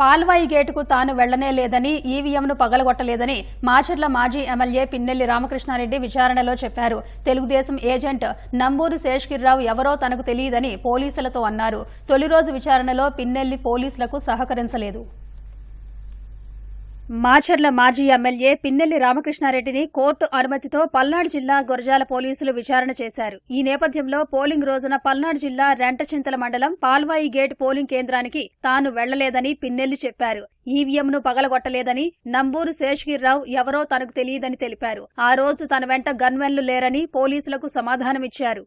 పాల్వాయి గేటుకు తాను వెళ్ళనే లేదని ఈవీఎంను పగలగొట్టలేదని మాచర్ల మాజీ ఎమ్మెల్యే పిన్నెల్లి రామకృష్ణారెడ్డి విచారణలో చెప్పారు. తెలుగుదేశం ఏజెంట్ నంబూరి శేషగిరిరావు ఎవరో తనకు తెలియదని పోలీసులతో అన్నారు. తొలి రోజు విచారణలో పిన్నెల్లి పోలీసులకు సహకరించలేదు. మాచర్ల మాజీ ఎమ్మెల్యే పిన్నెల్లి రామకృష్ణారెడ్డిని కోర్టు అనుమతితో పల్నాడు జిల్లా గురజాల పోలీసులు విచారణ చేశారు. ఈ నేపథ్యంలో పోలింగ్ రోజున పల్నాడు జిల్లా రెంటచింతల మండలం పాల్వాయి గేట్ పోలింగ్ కేంద్రానికి తాను వెళ్ళలేదని పిన్నెల్లి చెప్పారు. ఈవీఎంను పగలగొట్టలేదని నంబూరు శేషగిరిరావు ఎవరో తనకు తెలియదని తెలిపారు. ఆ రోజు తన వెంట గన్మెన్లు లేరని పోలీసులకు సమాధానమిచ్చారు.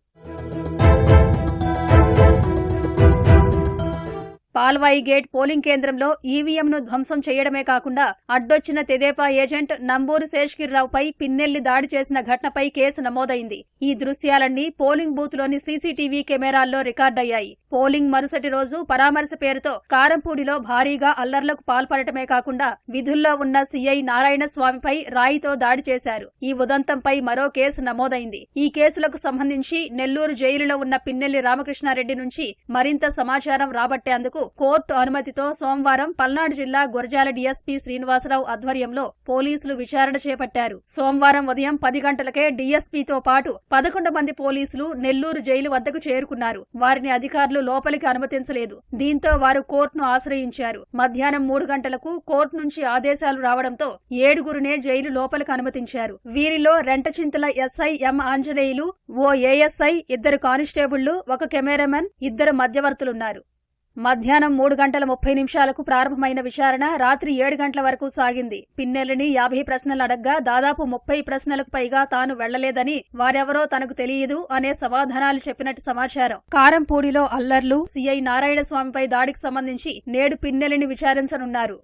పాల్వాయి గేట్ పోలింగ్ కేంద్రంలో ఈవీఎంను ధ్వంసం చేయడమే కాకుండా అడ్డొచ్చిన తెదేపా ఏజెంట్ నంబూరు శేషగిరిరావుపై పిన్నెల్లి దాడి చేసిన ఘటనపై కేసు నమోదైంది. ఈ దృశ్యాలన్నీ పోలింగ్ బూత్లోని సీసీటీవీ కెమెరాల్లో రికార్డయ్యాయి. పోలింగ్ మరుసటి రోజు పరామర్శ పేరుతో కారంపూడిలో భారీగా అల్లర్లకు పాల్పడటమే కాకుండా విధుల్లో ఉన్న సీఐ నారాయణ స్వామిపై రాయితో దాడి చేశారు. ఈ ఉదంతంపై మరో కేసు నమోదైంది. ఈ కేసులకు సంబంధించి నెల్లూరు జైలులో ఉన్న పిన్నెల్లి రామకృష్ణారెడ్డి నుంచి మరింత సమాచారం రాబట్టేందుకు కోర్టు అనుమతితో సోమవారం పల్నాడు జిల్లా గురజాల డీఎస్పీ శ్రీనివాసరావు ఆధ్వర్యంలో పోలీసులు విచారణ చేపట్టారు. సోమవారం ఉదయం పది గంటలకే డీఎస్పీతో పాటు పదకొండు మంది పోలీసులు నెల్లూరు జైలు వద్దకు చేరుకున్నారు. వారిని అధికారులు లోపలికి అనుమతించలేదు. దీంతో వారు కోర్టును ఆశ్రయించారు. మధ్యాహ్నం మూడు గంటలకు కోర్టు నుంచి ఆదేశాలు రావడంతో ఏడుగురునే జైలు లోపలికి అనుమతించారు. వీరిలో రెంటచింతల ఎస్ఐ ఎం ఆంజనేయులు ఓ ఏఎస్ఐ ఇద్దరు కానిస్టేబుళ్ళు ఒక కెమెరామెన్ ఇద్దరు మధ్యవర్తులున్నారు. మధ్యాహ్నం మూడు గంటల ముప్పై నిమిషాలకు ప్రారంభమైన విచారణ రాత్రి ఏడు గంటల వరకు సాగింది. పిన్నెల్లిని యాభై ప్రశ్నలు అడగ్గా దాదాపు ముప్పై ప్రశ్నలకు పైగా తాను వెళ్ళలేదని వారెవరో తనకు తెలియదు అనే సమాధానాలు చెప్పినట్టు సమాచారం. కారంపూడిలో అల్లర్లు సీఐ నారాయణస్వామిపై దాడికి సంబంధించి నేడు పిన్నెల్లిని విచారించనున్నారు.